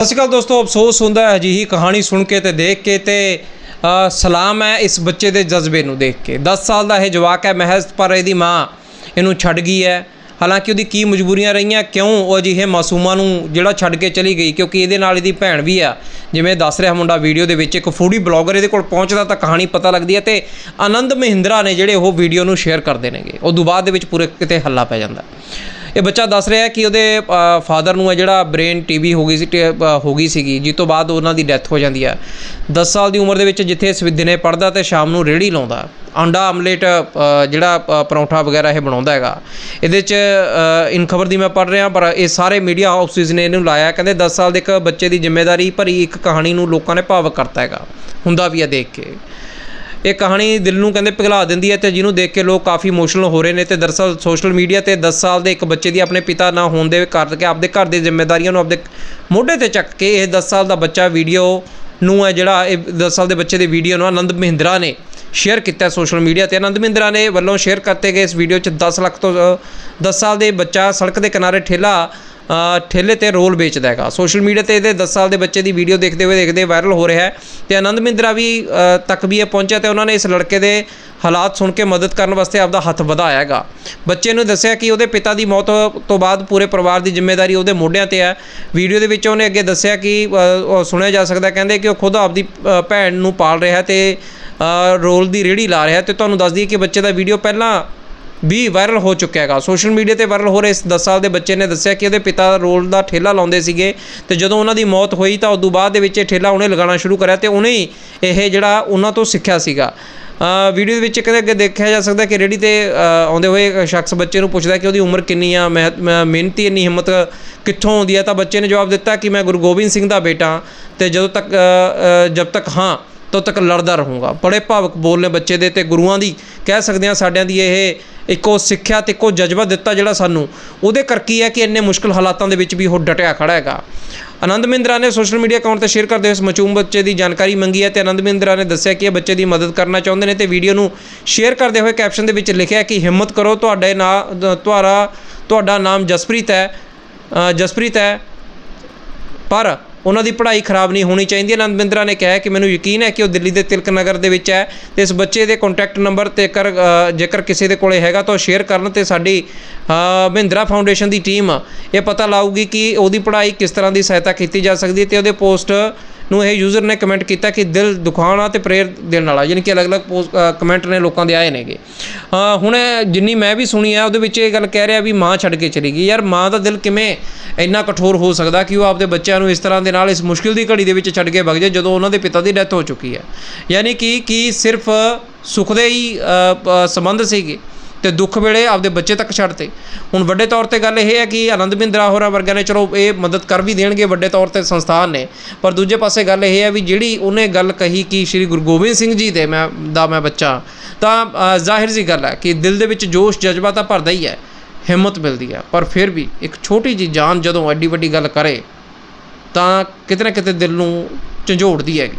ਸਤਿ ਸ਼੍ਰੀ ਅਕਾਲ ਦੋਸਤੋ, ਅਫਸੋਸ ਹੁੰਦਾ ਹੈ, ਅਜਿਹੀ ਕਹਾਣੀ ਸੁਣ ਕੇ ਤੇ ਦੇਖ ਕੇ ਤੇ ਸਲਾਮ ਹੈ ਇਸ ਬੱਚੇ ਦੇ ਜਜ਼ਬੇ ਨੂੰ ਦੇਖ ਕੇ। 10 ਸਾਲ ਦਾ ਇਹ ਜਵਾਕ ਹੈ, ਮਹਿਜ਼ ਪਰ ਇਹਦੀ ਮਾਂ ਇਹਨੂੰ ਛੱਡ ਗਈ ਹੈ। ਹਾਲਾਂਕਿ ਉਹਦੀ ਕੀ ਮਜਬੂਰੀਆਂ ਰਹੀਆਂ, ਕਿਉਂ ਉਹ ਅਜਿਹੇ ਮਾਸੂਮਾਂ ਨੂੰ ਜਿਹੜਾ ਛੱਡ ਕੇ ਚਲੀ ਗਈ, ਕਿਉਂਕਿ ਇਹਦੇ ਨਾਲ ਇਹਦੀ ਭੈਣ ਵੀ ਆ। ਜਿਵੇਂ ਦੱਸ ਰਿਹਾ ਮੁੰਡਾ ਵੀਡੀਓ ਦੇ ਵਿੱਚ, ਇੱਕ ਫੂਡੀ ਬਲੌਗਰ ਇਹਦੇ ਕੋਲ ਪਹੁੰਚਦਾ ਤਾਂ ਕਹਾਣੀ ਪਤਾ ਲੱਗਦੀ ਹੈ ਤੇ ਆਨੰਦ ਮਹਿੰਦਰਾ ਨੇ ਜਿਹੜੇ ਉਹ ਵੀਡੀਓ ਨੂੰ ਸ਼ੇਅਰ ਕਰਦੇ ਨੇਗੇ। ਉਦੋਂ ਬਾਅਦ ਦੇ ਵਿੱਚ ਪੂਰੇ ਕਿਤੇ ਹੱਲਾ ਪੈ ਜਾਂਦਾ। ਇਹ ਬੱਚਾ ਦੱਸ ਰਿਹਾ ਕਿ ਉਹਦੇ ਫਾਦਰ ਨੂੰ ਹੈ ਜਿਹੜਾ ਬ੍ਰੇਨ ਟੀਬੀ ਹੋ ਗਈ ਸੀ ਟ- ਹੋ ਗਈ ਸੀਗੀ ਜਿਸ ਤੋਂ ਬਾਅਦ ਉਹਨਾਂ ਦੀ ਡੈਥ ਹੋ ਜਾਂਦੀ ਹੈ। 10 ਸਾਲ ਦੀ ਉਮਰ ਦੇ ਵਿੱਚ ਜਿੱਥੇ ਇਸ ਦਿਨੇ ਪੜਦਾ ਤੇ ਸ਼ਾਮ ਨੂੰ ਰੇੜੀ ਲਾਉਂਦਾ। ਆਂਡਾ ਆਮਲੇਟ ਜਿਹੜਾ ਪਰੌਂਠਾ ਵਗੈਰਾ ਇਹ ਬਣਾਉਂਦਾ ਹੈਗਾ। ਇਹਦੇ 'ਚ ਅ, ਇਨ ਖਬਰ ਦੀ ਮੈਂ ਪੜ੍ਹ ਰਿਹਾ ਪਰ ਇਹ ਸਾਰੇ ਮੀਡੀਆ ਹਾਊਸਿਸ ਨੇ ਇਹਨੂੰ ਲਾਇਆ। ਕਹਿੰਦੇ 10 ਸਾਲ ਦੇ ਇੱਕ ਬੱਚੇ ਦੀ ਜ਼ਿੰਮੇਵਾਰੀ ਭਰੀ ਇੱਕ ਕਹਾਣੀ ਨੂੰ ਲੋਕਾਂ ਨੇ ਭਾਵਕ ਕਰਤਾ ਹੈਗਾ। ਹੁੰਦਾ ਵੀ ਆ ਦੇਖ ਕੇ। ਇਹ ਕਹਾਣੀ ਦਿਲ ਨੂੰ ਕਹਿੰਦੇ ਪਿਘਲਾ ਦਿੰਦੀ ਹੈ ਤੇ ਜਿਹਨੂੰ ਦੇਖ ਕੇ ਲੋਕ ਕਾਫੀ ਇਮੋਸ਼ਨਲ ਹੋ ਰਹੇ ਨੇ ਤੇ ਦਰਅਸਲ ਸੋਸ਼ਲ ਮੀਡੀਆ ਤੇ 10 ਸਾਲ ਦੇ ਇੱਕ ਬੱਚੇ ਦੀ ਆਪਣੇ ਪਿਤਾ ਨਾ ਹੋਣ ਦੇ ਕਰਕੇ ਆਪਦੇ ਘਰ ਦੀ ਜ਼ਿੰਮੇਵਾਰੀਆਂ ਨੂੰ ਆਪਦੇ ਮੋਢੇ ਤੇ ਚੱਕ ਕੇ ਇਹ 10 ਸਾਲ ਦਾ ਬੱਚਾ ਵੀਡੀਓ ਨੂੰ ਹੈ ਜਿਹੜਾ ਇਹ 10 ਸਾਲ ਦੇ ਬੱਚੇ ਦੀ ਵੀਡੀਓ ਨੂੰ ਆਨੰਦ ਮਹਿੰਦਰਾ ਨੇ ਸ਼ੇਅਰ ਕੀਤਾ ਸੋਸ਼ਲ ਮੀਡੀਆ ਤੇ। ਆਨੰਦ ਮਹਿੰਦਰਾ ਨੇ ਵੱਲੋਂ ਸ਼ੇਅਰ ਕਰਤੇ ਗਏ ਇਸ ਵੀਡੀਓ 'ਚ 10 ਲੱਖ ਤੋਂ 10 ਸਾਲ ਦੇ ਬੱਚਾ ਸੜਕ ਦੇ ਕਿਨਾਰੇ ਠੇਲਾ ਠੇਲੇ ਤੇ ਰੋਲ ਵੇਚਦਾ ਹੈਗਾ। ਸੋਸ਼ਲ ਮੀਡੀਆ ਤੇ ਇਹਦੇ 10 ਸਾਲ ਦੇ ਬੱਚੇ ਦੀ ਵੀਡੀਓ ਦੇਖਦੇ ਹੋਏ ਦੇਖਦੇ ਵਾਇਰਲ ਹੋ ਰਿਹਾ ਹੈ ਤੇ ਆਨੰਦ ਮਿੰਦਰਾ ਵੀ ਤੱਕ ਵੀ ਇਹ ਪਹੁੰਚਿਆ ਤੇ ਉਹਨਾਂ ਨੇ ਇਸ ਲੜਕੇ ਦੇ ਹਾਲਾਤ ਸੁਣ ਕੇ ਮਦਦ ਕਰਨ ਵਾਸਤੇ ਆਪਦਾ ਹੱਥ ਵਧਾਇਆ ਹੈਗਾ। ਬੱਚੇ ਨੂੰ ਦੱਸਿਆ ਕਿ ਉਹਦੇ ਪਿਤਾ ਦੀ ਮੌਤ ਤੋਂ ਬਾਅਦ ਪੂਰੇ ਪਰਿਵਾਰ ਦੀ ਜ਼ਿੰਮੇਵਾਰੀ ਉਹਦੇ ਮੋਢਿਆਂ ਤੇ ਹੈ। ਵੀਡੀਓ ਦੇ ਵਿੱਚ ਉਹਨੇ ਅੱਗੇ ਦੱਸਿਆ ਕਿ ਉਹ ਸੁਣਿਆ ਜਾ ਸਕਦਾ ਕਹਿੰਦੇ ਕਿ ਉਹ ਖੁਦ ਆਪਦੀ ਭੈਣ ਨੂੰ ਪਾਲ ਰਿਹਾ ਤੇ ਰੋਲ ਦੀ ਰੇੜੀ ਲਾ ਰਿਹਾ ਤੇ ਤੁਹਾਨੂੰ ਦੱਸ ਦਈਏ ਕਿ ਬੱਚੇ ਦਾ ਵੀਡੀਓ ਪਹਿਲਾਂ ਵੀ ਵਾਇਰਲ ਹੋ ਚੁੱਕਿਆ ਹੈਗਾ। ਸੋਸ਼ਲ ਮੀਡੀਆ ਤੇ ਵਾਇਰਲ ਹੋ ਰਹੇ ਇਸ 10 ਸਾਲ ਦੇ ਬੱਚੇ ਨੇ ਦੱਸਿਆ ਕਿ ਉਹਦੇ ਪਿਤਾ ਰੋਲ ਦਾ ਠੇਲਾ ਲਾਉਂਦੇ ਸੀਗੇ ਤੇ ਜਦੋਂ ਉਹਨਾਂ ਦੀ ਮੌਤ ਹੋਈ ਤਾਂ ਉਦੋਂ ਬਾਅਦ ਦੇ ਵਿੱਚ ਇਹ ਠੇਲਾ ਉਹਨੇ ਲਗਾਉਣਾ ਸ਼ੁਰੂ ਕਰਿਆ ਤੇ ਉਹਨੇ ਹੀ ਇਹ ਜਿਹੜਾ ਉਹਨਾਂ ਤੋਂ ਸਿੱਖਿਆ ਸੀਗਾ। ਵੀਡੀਓ ਦੇ ਵਿੱਚ ਕਹਿੰਦੇ ਅੱਗੇ ਦੇਖਿਆ ਜਾ ਸਕਦਾ ਕਿ ਰੇੜੀ ਤੇ ਆਉਂਦੇ ਹੋਏ ਸ਼ਖਸ ਬੱਚੇ ਨੂੰ ਪੁੱਛਦਾ ਕਿ ਉਹਦੀ ਉਮਰ ਕਿੰਨੀ ਆ ਮਿਹ- ਮਿਹਨਤੀ ਇੰਨੀ ਹਿੰਮਤ ਕਿੱਥੋਂ ਆਉਂਦੀ ਹੈ ਤਾਂ ਬੱਚੇ ਨੇ ਜਵਾਬ ਦਿੱਤਾ ਕਿ ਮੈਂ ਗੁਰੂ ਗੋਬਿੰਦ ਸਿੰਘ ਦਾ ਬੇਟਾ ਤੇ ਜਦੋਂ ਤੱਕ ਜਦ ਤੱਕ ਹਾਂ, ਤਦ ਤੱਕ ਲੜਦਾ ਰਹੂੰਗਾ। ਬੜੇ ਭਾਵਕ ਬੋਲ ਨੇ ਬੱਚੇ ਦੇ ਤੇ ਗੁਰੂਆਂ ਦੀ। ਕਹਿ ਸਕਦੇ ਹਾਂ ਸਾਡਿਆਂ ਦੀ ਇਹ ਇੱਕੋ ਸਿੱਖਿਆ ਤੇ ਇੱਕੋ ਜਜ਼ਬਾ ਦਿੱਤਾ ਜਿਹੜਾ ਸਾਨੂੰ, ਉਹਦੇ ਕਰਕੇ ਹੈ ਕਿ ਇੰਨੇ ਮੁਸ਼ਕਲ ਹਾਲਾਤਾਂ ਦੇ ਵਿੱਚ ਵੀ ਉਹ ਡਟਿਆ ਖੜਾ ਹੈਗਾ। ਆਨੰਦ ਮਹਿੰਦਰਾ ਨੇ ਸੋਸ਼ਲ ਮੀਡੀਆ ਅਕਾਊਂਟ ਤੇ ਸ਼ੇਅਰ ਕਰਦੇ ਹੋਏ ਇਸ ਮਚੂਮ ਬੱਚੇ ਦੀ ਜਾਣਕਾਰੀ ਮੰਗੀ ਹੈ ਤੇ ਆਨੰਦ ਮਹਿੰਦਰਾ ਨੇ ਦੱਸਿਆ ਕਿ ਇਹ ਬੱਚੇ ਦੀ ਮਦਦ ਕਰਨਾ ਚਾਹੁੰਦੇ ਨੇ ਤੇ ਵੀਡੀਓ ਨੂੰ ਸ਼ੇਅਰ ਕਰਦੇ ਹੋਏ ਕੈਪਸ਼ਨ ਦੇ ਵਿੱਚ ਲਿਖਿਆ ਕਿ ਹਿੰਮਤ ਕਰੋ, ਤੁਹਾਡੇ ਨਾਂ ਤੁਹਾਡਾ ਤੁਹਾਡਾ ਨਾਮ ਜਸਪ੍ਰੀਤ ਹੈ ਜਸਪ੍ਰੀਤ ਹੈ, ਪਰ ਉਹਨਾਂ ਦੀ ਪੜ੍ਹਾਈ ਖਰਾਬ ਨਹੀਂ ਹੋਣੀ ਚਾਹੀਦੀ। ਆਨੰਦ ਬਿੰਦਰਾ ਨੇ ਕਿਹਾ ਕਿ ਮੈਨੂੰ ਯਕੀਨ ਹੈ ਕਿ ਉਹ ਦਿੱਲੀ ਦੇ ਤਿਲਕ ਨਗਰ ਦੇ ਵਿੱਚ ਹੈ ਤੇ ਇਸ ਬੱਚੇ ਦੇ ਕੰਟੈਕਟ ਨੰਬਰ ਤੇ ਕਰ ਜੇਕਰ ਕਿਸੇ ਦੇ ਕੋਲੇ ਹੈਗਾ ਤਾਂ ਉਹ ਸ਼ੇਅਰ ਕਰਨ ਤੇ ਸਾਡੀ ਅ, ਮਹਿੰਦਰਾ ਫਾਊਂਡੇਸ਼ਨ ਦੀ ਟੀਮ ਇਹ ਪਤਾ ਲਾਊਗੀ ਕਿ ਉਹਦੀ ਪੜ੍ਹਾਈ ਕਿਸ ਤਰ੍ਹਾਂ ਦੀ ਸਹਾਇਤਾ ਕੀਤੀ ਜਾ ਸਕਦੀ ਹੈ ਤੇ ਉਹਦੇ ਪੋਸਟ ਨੂੰ ਇਹ ਯੂਜ਼ਰ ਨੇ ਕਮੈਂਟ ਕੀਤਾ ਕਿ ਦਿਲ ਦੁਖਾਉਣਾ ਤੇ ਪ੍ਰੇਰ ਦੇਣ ਵਾਲਾ ਯਾਨੀ ਕਿ ਅਲੱਗ-ਅਲੱਗ ਪੋਸਟ ਕਮੈਂਟ ਨੇ ਲੋਕਾਂ ਦੇ ਆਏ ਨੇਗੇ। ਹੁਣ ਜਿੰਨੀ ਮੈਂ ਵੀ ਸੁਣੀ ਆ, ਉਹਦੇ ਵਿੱਚ ਇਹ ਗੱਲ ਕਹਿ ਰਿਹਾ ਵੀ ਮਾਂ ਛੱਡ ਕੇ ਚਲੀ ਗਈ। ਯਾਰ ਮਾਂ ਦਾ ਦਿਲ ਕਿਵੇਂ ਇੰਨਾ ਕਠੋਰ ਹੋ ਸਕਦਾ ਕਿ ਉਹ ਆਪਦੇ ਬੱਚਿਆਂ ਨੂੰ ਇਸ ਤਰ੍ਹਾਂ ਦੇ ਨਾਲ ਇਸ ਮੁਸ਼ਕਿਲ ਦੀ ਘੜੀ ਦੇ ਵਿੱਚ ਛੱਡ ਕੇ ਵਗ ਜਾਏ, ਜਦੋਂ ਉਹਨਾਂ ਦੇ ਪਿਤਾ ਦੀ ਡੈਥ ਹੋ ਚੁੱਕੀ ਹੈ। ਯਾਨੀ ਕਿ, ਕੀ ਸਿਰਫ ਸੁੱਖ ਦੇ ਹੀ ਸੰਬੰਧ ਸੀਗੇ। ਤੇ ਦੁੱਖ ਵੇਲੇ ਆਪਦੇ ਬੱਚੇ ਤੱਕ ਛੱਡਤੇ। ਹੁਣ ਵੱਡੇ ਤੌਰ ਤੇ ਗੱਲ ਇਹ ਹੈ ਕਿ ਆਨੰਦ ਮਹਿੰਦਰਾ ਹੋਰਾਂ ਵਰਗਿਆਂ ਨੇ ਚਲੋ ਇਹ ਮਦਦ ਕਰ ਵੀ ਦੇਣਗੇ ਵੱਡੇ ਤੌਰ ਤੇ ਸੰਸਥਾਨ ਨੇ। ਪਰ ਦੂਜੇ ਪਾਸੇ ਗੱਲ ਇਹ ਹੈ ਵੀ ਜਿਹੜੀ ਉਹਨੇ ਗੱਲ ਕਹੀ ਕਿ ਸ੍ਰੀ ਗੁਰੂ ਗੋਬਿੰਦ ਸਿੰਘ ਜੀ ਦੇ ਮੈਂ ਦਾ ਮੈਂ ਬੱਚਾ, ਤਾਂ ਜ਼ਾਹਿਰ ਜੀ ਗੱਲ ਹੈ ਕਿ ਦਿਲ ਦੇ ਵਿੱਚ ਜੋਸ਼, ਜਜ਼ਬਾ ਤਾਂ ਭਰਦਾ ਹੀ ਹੈ, ਹਿੰਮਤ ਮਿਲਦੀ ਹੈ। ਪਰ ਫਿਰ ਵੀ ਇੱਕ ਛੋਟੀ ਜੀ ਜਾਨ ਜਦੋਂ ਐਡੀ ਵੱਡੀ ਗੱਲ ਕਰੇ, ਤਾਂ ਕਿਤੇ ਨਾ ਕਿਤੇ ਦਿਲ ਨੂੰ ਝੰਜੋੜਦੀ ਹੈਗੀ।